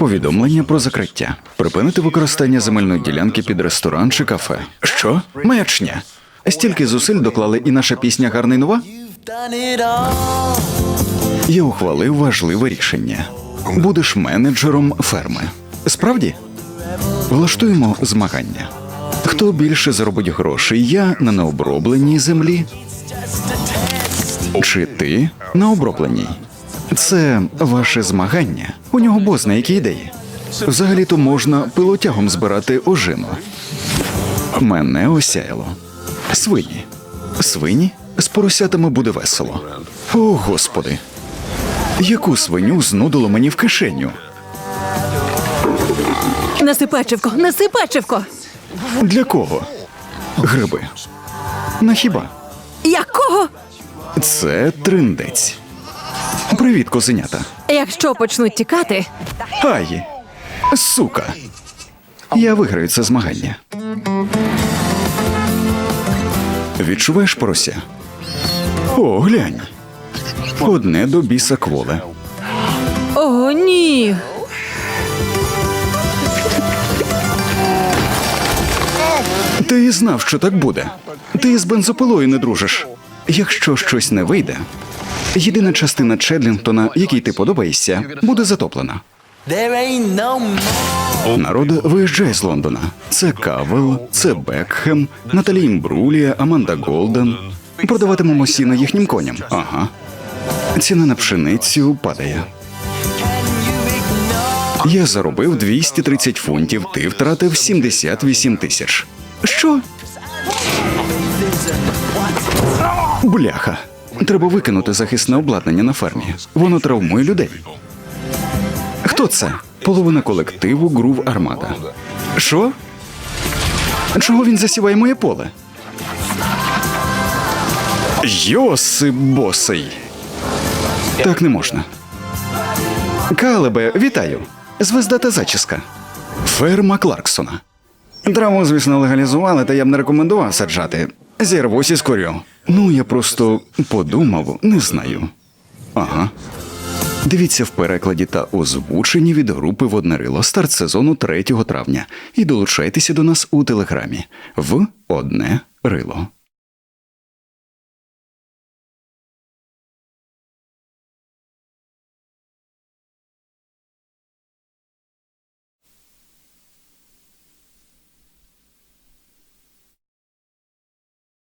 Повідомлення про закриття. Припинити використання земельної ділянки під ресторан чи кафе. Що? Маячня. Стільки зусиль доклали і наша пісня гарний нова. Я ухвалив важливе рішення. Будеш менеджером ферми. Справді? Влаштуємо змагання. Хто більше заробить грошей? Я на необробленій землі? Чи ти на обробленій? Це ваше змагання. У нього бозна які ідеї. Взагалі-то можна пилотягом збирати ожину. Мене осяяло. Свині. Свині? З поросятами буде весело. О, господи. Яку свиню знудило мені в кишеню? Неси печивко, неси печивко. Для кого? Гриби. На хіба? Якого? Це триндець. Привіт, козенята. Якщо почнуть тікати, Ай! Сука. Я виграю це змагання. Відчуваєш порося? О, глянь. Одне до біса кволе. о, ні. Ти і знав, що так буде. Ти з бензопилою не дружиш. Якщо щось не вийде, єдина частина Чедлінгтона, якій ти подобаєшся, буде затоплена. Народ виїжджає з Лондона. Це Кавел, це Бекхем, Наталі Імбрулія, Аманда Голден. Продаватимемо сіно їхнім коням. Ага. Ціна на пшеницю падає. Я заробив 230 фунтів, ти втратив 78 тисяч. Що? Бляха. Треба викинути захисне обладнання на фермі. Воно травмує людей. Хто це? Половина колективу Грув Армада. Що? Чого він засіває моє поле? Йоси босий. Так не можна. Калебе, вітаю. Звезда та зачіска. Ферма Кларксона. Траву, звісно, легалізували, та я б не рекомендував саджати. Зірвусь із курю. Ну, я просто подумав, не знаю. Ага. Дивіться в перекладі та озвученні від групи Воднерило старт сезону 3 травня і долучайтеся до нас у телеграмі в одне рило.